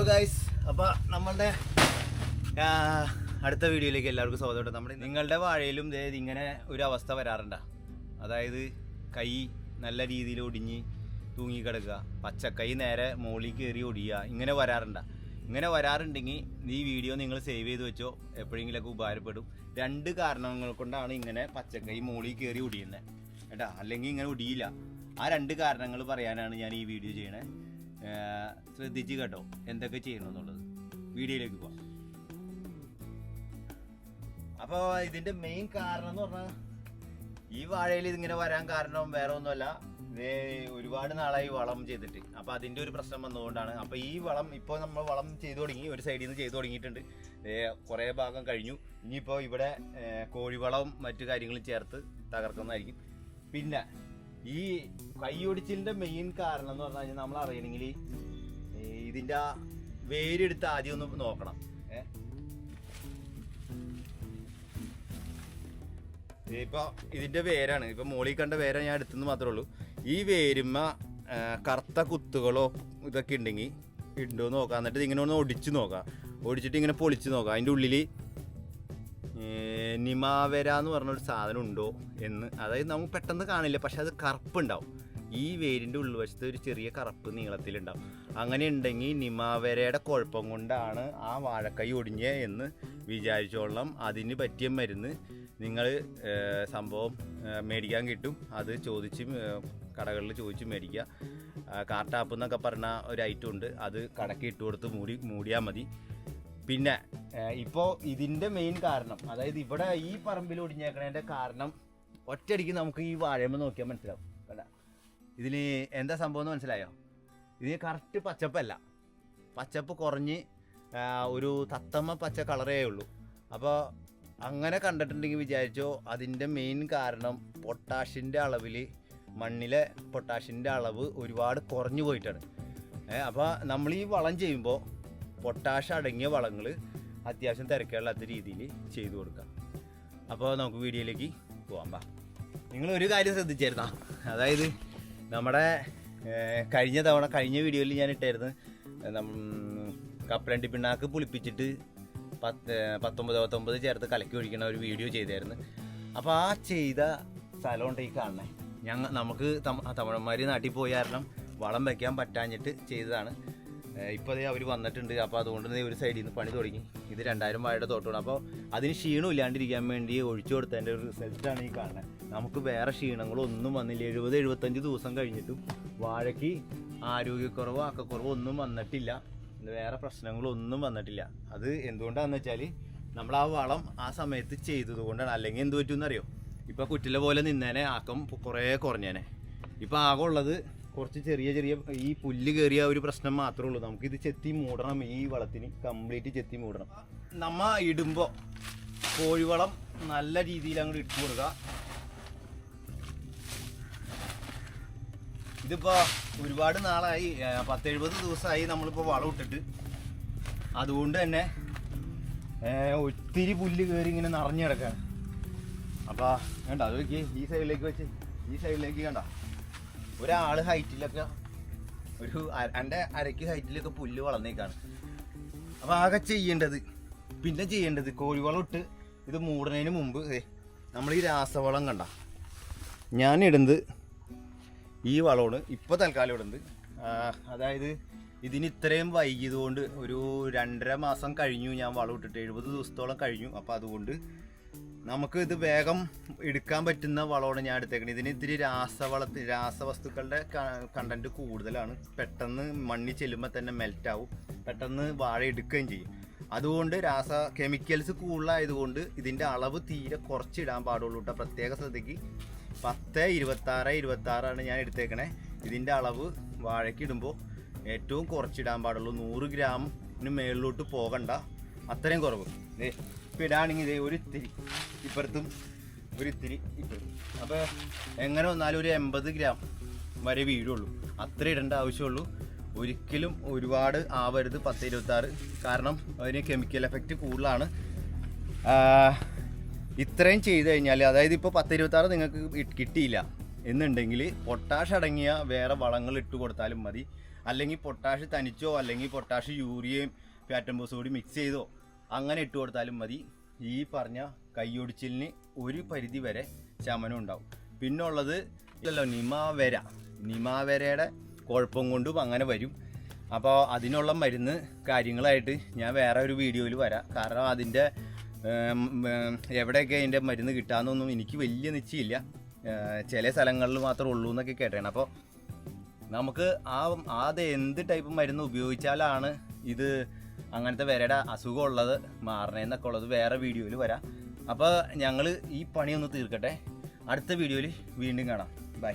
Hello guys അപ്പോൾ നമ്മളുടെ അടുത്ത വീഡിയോയിലേക്ക് എല്ലാവർക്കും സ്വാഗതം നമ്മുടെ നിങ്ങളുടെ വാഴയിലും ഇങ്ങനെ ഒരു അവസ്ഥ വരാറുണ്ട. അതായത് കൈ നല്ല രീതിയിൽ ഒടിഞ്ഞ് തൂങ്ങിക്കിടക്കുക പച്ചക്കൈ നേരെ മുകളിൽ കയറി ഒടിയുക ഇങ്ങനെ വരാറുണ്ട. ഇങ്ങനെ വരാറുണ്ടെങ്കിൽ ഈ വീഡിയോ നിങ്ങൾ സേവ് ചെയ്ത് വെച്ചോ എപ്പോഴെങ്കിലൊക്കെ ഉപകാരപ്പെടും. രണ്ട് കാരണങ്ങൾ കൊണ്ടാണ് ഇങ്ങനെ പച്ചക്കൈ മുകളിൽ കയറി ഒടിയുന്നത്. കേട്ടോ അല്ലെങ്കിൽ ഇങ്ങനെ ഒടിയില്ല. ആ രണ്ട് കാരണങ്ങൾ പറയാനാണ് ഞാൻ ഈ വീഡിയോ ചെയ്യണേ. ശ്രദ്ധിച്ച് കേട്ടോ എന്തൊക്കെ ചെയ്യണമെന്നുള്ളത്. വീഡിയോയിലേക്ക് പോവാം. അപ്പോൾ ഇതിന്റെ മെയിൻ കാരണം എന്ന് പറഞ്ഞാൽ ഈ വാഴയിൽ ഇതിങ്ങനെ വരാൻ കാരണം വേറെ ഒന്നുമല്ല. ഒരുപാട് നാളായി വളം ചെയ്തിട്ട്. അപ്പൊ അതിന്റെ ഒരു പ്രശ്നം വന്നതുകൊണ്ടാണ്. അപ്പൊ ഈ വളം ഇപ്പോൾ നമ്മൾ വളം ചെയ്തു തുടങ്ങി ഒരു സൈഡിൽ നിന്ന് ചെയ്തു തുടങ്ങിയിട്ടുണ്ട്. കുറെ ഭാഗം കഴിഞ്ഞു. ഇനിയിപ്പോൾ ഇവിടെ കോഴിവളവും മറ്റു കാര്യങ്ങളും ചേർത്ത് തകർക്കുന്നതായിരിക്കും. പിന്നെ ഈ കൈയൊടിച്ചിലിന്റെ മെയിൻ കാരണം എന്ന് പറഞ്ഞു കഴിഞ്ഞാൽ നമ്മൾ അറിയണമെങ്കിൽ ഇതിന്റെ വേരെടുത്ത് ആദ്യം ഒന്ന് നോക്കണം. ഇപ്പൊ ഇതിന്റെ വേരാണ്. ഇപ്പൊ മോളി കണ്ട വേര ഞാൻ എടുത്തെന്ന് മാത്രമേ ഉള്ളൂ. ഈ വേരുമ്മ കറുത്ത കുത്തുകളോ ഇതൊക്കെ ഉണ്ടെങ്കിൽ ഇണ്ടോ നോക്കാം. എന്നിട്ട് ഇങ്ങനെ ഒന്ന് ഒടിച്ച് നോക്കാം. ഒടിച്ചിട്ട് ഇങ്ങനെ പൊളിച്ച് നോക്കാം. അതിന്റെ ഉള്ളിൽ നിമാവര എന്ന് പറഞ്ഞൊരു സാധനം ഉണ്ടോ എന്ന്. അതായത് നമുക്ക് പെട്ടെന്ന് കാണില്ല പക്ഷെ അത് കറുപ്പുണ്ടാവും. ഈ വേരിന്റെ ഉൾവശത്ത് ഒരു ചെറിയ കറുപ്പ് നീളത്തിലുണ്ടാവും. അങ്ങനെ ഉണ്ടെങ്കിൽ നിമാവരയുടെ കുഴപ്പം കൊണ്ടാണ് ആ വാഴക്കൈ ഒടിഞ്ഞേ എന്ന് വിചാരിച്ചോളാം അതിന് പറ്റിയ മരുന്ന് നിങ്ങൾ സംഭവം മേടിക്കാൻ കിട്ടും. അത് ചോദിച്ച് കടകളിൽ ചോദിച്ച് മേടിക്കുക. കാർട്ടാപ്പ് എന്നൊക്കെ പറഞ്ഞ ഒരു ഐറ്റം ഉണ്ട്. അത് കടക്കിട്ട് കൊടുത്ത് മൂടി മൂടിയാൽ മതി. പിന്നെ ഇപ്പോൾ ഇതിന്റെ മെയിൻ കാരണം അതായത് ഇവിടെ ഈ പറമ്പിൽ ഒടിഞ്ഞേക്കണതിന്റെ കാരണം ഒറ്റയടിക്ക് നമുക്ക് ഈ വാഴയമ്മ നോക്കിയാൽ മനസ്സിലാവും കണ്ട? ഇതിന് എന്താ സംഭവം എന്ന് മനസ്സിലായോ? ഇതിന് കറക്റ്റ് പച്ചപ്പല്ല. പച്ചപ്പ് കുറഞ്ഞ് ഒരു തത്തമ്മ പച്ച കളറേ ഉള്ളൂ. അപ്പോൾ അങ്ങനെ കണ്ടിട്ടുണ്ടെങ്കിൽ വിചാരിച്ചോ അതിന്റെ മെയിൻ കാരണം പൊട്ടാഷിന്റെ അളവിൽ മണ്ണിലെ പൊട്ടാഷിന്റെ അളവ് ഒരുപാട് കുറഞ്ഞു പോയിട്ടാണ്. അപ്പോൾ നമ്മൾ ഈ വളം ചെയ്യുമ്പോൾ പൊട്ടാഷ് അടങ്ങിയ വളങ്ങൾ അത്യാവശ്യം തിരക്കുകളില്ലാത്ത രീതിയിൽ ചെയ്തു കൊടുക്കാം. അപ്പോൾ നമുക്ക് വീഡിയോയിലേക്ക് പോകാം ബാ നിങ്ങൾ ഒരു കാര്യം ശ്രദ്ധിച്ചായിരുന്നോ അതായത് നമ്മുടെ കഴിഞ്ഞ തവണ കഴിഞ്ഞ വീഡിയോയിൽ ഞാൻ ഇട്ടായിരുന്നു കപ്പലണ്ടി പിണ്ണാക്ക് പുളിപ്പിച്ചിട്ട് പത്ത് പത്തൊമ്പത് പത്തൊമ്പത് ചേർത്ത് കലക്കി ഒഴിക്കുന്ന ഒരു വീഡിയോ ചെയ്തായിരുന്നു. അപ്പോൾ ആ ചെയ്ത സ്ഥലമുണ്ട് ഈ കാണണേ ഞങ്ങൾ നമുക്ക് തമ- തമിഴന്മാർ നാട്ടിൽ പോയി കാരണം വളം വയ്ക്കാൻ പറ്റാഞ്ഞിട്ട് ചെയ്തതാണ്. ഇപ്പോൾ അതേ അവർ വന്നിട്ടുണ്ട്. അപ്പോൾ അതുകൊണ്ട് തന്നെ ഒരു സൈഡിൽ നിന്ന് പണി തുടങ്ങി. ഇത് രണ്ടായിരം വാഴയുടെ തോട്ടമാണ് അപ്പോൾ അതിന് ക്ഷീണം ഇല്ലാണ്ടിരിക്കാൻ വേണ്ടി ഒഴിച്ചു കൊടുത്തതിന്റെ ഒരു റിസൾട്ടാണ് ഈ കാണുന്നത് നമുക്ക് വേറെ ക്ഷീണങ്ങളൊന്നും വന്നില്ല. എഴുപത് എഴുപത്തഞ്ച് ദിവസം കഴിഞ്ഞിട്ടും വാഴയ്ക്ക് ആരോഗ്യക്കുറവോ അക്കക്കുറവോ ഒന്നും വന്നിട്ടില്ല. വേറെ പ്രശ്നങ്ങളൊന്നും വന്നിട്ടില്ല. അത് എന്തുകൊണ്ടാണെന്ന് വെച്ചാൽ നമ്മൾ ആ വളം ആ സമയത്ത് ചെയ്തതുകൊണ്ടാണ് അല്ലെങ്കിൽ എന്ത് പറ്റുമെന്നറിയോ? അറിയോ കുറ്റിലെ പോലെ നിന്നേനെ ആക്കം കുറേ കുറഞ്ഞേനെ. ഇപ്പം ആകെ ഉള്ളത് കുറച്ച് ചെറിയ ചെറിയ ഈ പുല്ല് കയറിയ ഒരു പ്രശ്നം മാത്രമേ ഉള്ളൂ. നമുക്കിത് ചെത്തി മൂടണം ഈ വളത്തിന് കംപ്ലീറ്റ് ചെത്തി മൂടണം. നമ്മ ഇടുമ്പോൾ കോഴിവളം നല്ല രീതിയിൽ അങ്ങോട്ട് ഇട്ട് കൊടുക്കുക ഇതിപ്പോ ഒരുപാട് നാളായി പത്തെഴുപത് ദിവസമായി നമ്മളിപ്പോൾ വളം ഇട്ടിട്ട്. അതുകൊണ്ട് തന്നെ ഒത്തിരി പുല്ല് കയറി ഇങ്ങനെ നിറഞ്ഞു കിടക്കാണ്. അപ്പൊ വേണ്ട അത് നോക്കി ഈ സൈഡിലേക്ക് വെച്ച് ഈ സൈഡിലേക്ക് കണ്ട? ഒരാൾ ഹൈറ്റിലൊക്കെ ഒരു എന്റെ അരയ്ക്ക് ഹൈറ്റിലൊക്കെ പുല്ല് വളർന്നേക്കാണ്. അപ്പൊ ആകെ ചെയ്യേണ്ടത് പിന്നെ ചെയ്യേണ്ടത് കോഴിവളം ഇട്ട് ഇത് മൂടുന്നതിന് മുമ്പ് നമ്മൾ ഈ രാസവളം കണ്ട. ഞാൻ ഇടുന്നത് ഈ വളമാണ് ഇപ്പോൾ തൽക്കാലം ഇടുന്നത്. അതായത് ഇതിന് ഇത്രയും വൈകിയതുകൊണ്ട് ഒരു രണ്ടര മാസം കഴിഞ്ഞു ഞാൻ വളം ഇട്ടിട്ട് എഴുപത് ദിവസത്തോളം കഴിഞ്ഞു. അപ്പോൾ അതുകൊണ്ട് നമുക്ക് ഇത് വേഗം എടുക്കാൻ പറ്റുന്ന വളമാണ് ഞാൻ എടുത്തേക്കുന്നത് ഇതിന് ഇത്തിരി രാസവളത്തിൽ രാസവസ്തുക്കളുടെ കണ്ടന്റ് കൂടുതലാണ്. പെട്ടെന്ന് മണ്ണിൽ ചെല്ലുമ്പോൾ തന്നെ മെൽറ്റ് ആവും. പെട്ടെന്ന് വാഴ എടുക്കുകയും ചെയ്യും. അതുകൊണ്ട് രാസ കെമിക്കൽസ് കൂടുതലായതുകൊണ്ട് ഇതിന്റെ അളവ് തീരെ കുറച്ചിടാൻ പാടുള്ളൂ കേട്ടോ. പ്രത്യേക ശ്രദ്ധയ്ക്ക് പത്ത് ഇരുപത്താറ് ഇരുപത്താറാണ് ഞാൻ എടുത്തേക്കണേ. ഇതിന്റെ അളവ് വാഴയ്ക്ക് ഇടുമ്പോൾ ഏറ്റവും കുറച്ചിടാൻ പാടുള്ളൂ. നൂറ് ഗ്രാമിന് മേളിലോട്ട് പോകണ്ട. അത്രയും കുറവ്. ഇപ്പം ഇടാണെങ്കിൽ ഇതേ ഒരു ഇത്തിരി ഇപ്പുറത്തും ഒരു ഇത്തിരി ഇപ്പുറത്തും. അപ്പോൾ എങ്ങനെ വന്നാലും ഒരു എൺപത് ഗ്രാം വരെ വീഴുള്ളൂ. അത്ര ഇടേണ്ട ആവശ്യമുള്ളൂ. ഒരിക്കലും ഒരുപാട് ആവരുത് പത്ത് ഇരുപത്താറ് കാരണം അതിന് കെമിക്കൽ എഫക്റ്റ് കൂടുതലാണ്. ഇത്രയും ചെയ്ത് കഴിഞ്ഞാൽ അതായത് ഇപ്പോൾ പത്ത് ഇരുപത്താറ് നിങ്ങൾക്ക് കിട്ടിയില്ല എന്നുണ്ടെങ്കിൽ പൊട്ടാഷ് അടങ്ങിയ വേറെ വളങ്ങൾ ഇട്ട് കൊടുത്താലും മതി. അല്ലെങ്കിൽ പൊട്ടാഷ് തനിച്ചോ അല്ലെങ്കിൽ പൊട്ടാഷ് യൂറിയയും പാറ്റംബോസും കൂടി മിക്സ് ചെയ്തോ അങ്ങനെ ഇട്ട് കൊടുത്താലും മതി. ഈ പറഞ്ഞ കൈയൊടിച്ചിലിന് ഒരു പരിധി വരെ ശമനം ഉണ്ടാവും. പിന്നെ ഉള്ളത് ഇതല്ലോ നിമാവര. നിമാവരയുടെ കുഴപ്പം കൊണ്ടും അങ്ങനെ വരും. അപ്പോൾ അതിനുള്ള മരുന്ന് കാര്യങ്ങളായിട്ട് ഞാൻ വേറെ ഒരു വീഡിയോയിൽ വരാം. കാരണം അതിന്റെ എവിടെയൊക്കെ അതിന്റെ മരുന്ന് കിട്ടാമെന്നൊന്നും എനിക്ക് വലിയ നിശ്ചയമില്ല. ചില സ്ഥലങ്ങളിൽ മാത്രമേ ഉള്ളൂ എന്നൊക്കെ കേട്ടേണ് അപ്പോൾ നമുക്ക് ആ അത് എന്ത് ടൈപ്പ് മരുന്ന് ഉപയോഗിച്ചാലാണ് ഇത് അങ്ങനത്തെ വരയുടെ അസുഖം ഉള്ളത് മാറണേന്നൊക്കെ ഉള്ളത് വേറെ വീഡിയോയിൽ വരാം. അപ്പോൾ ഞങ്ങൾ ഈ പണിയൊന്ന് തീർക്കട്ടെ. അടുത്ത വീഡിയോയിൽ വീണ്ടും കാണാം. ബൈ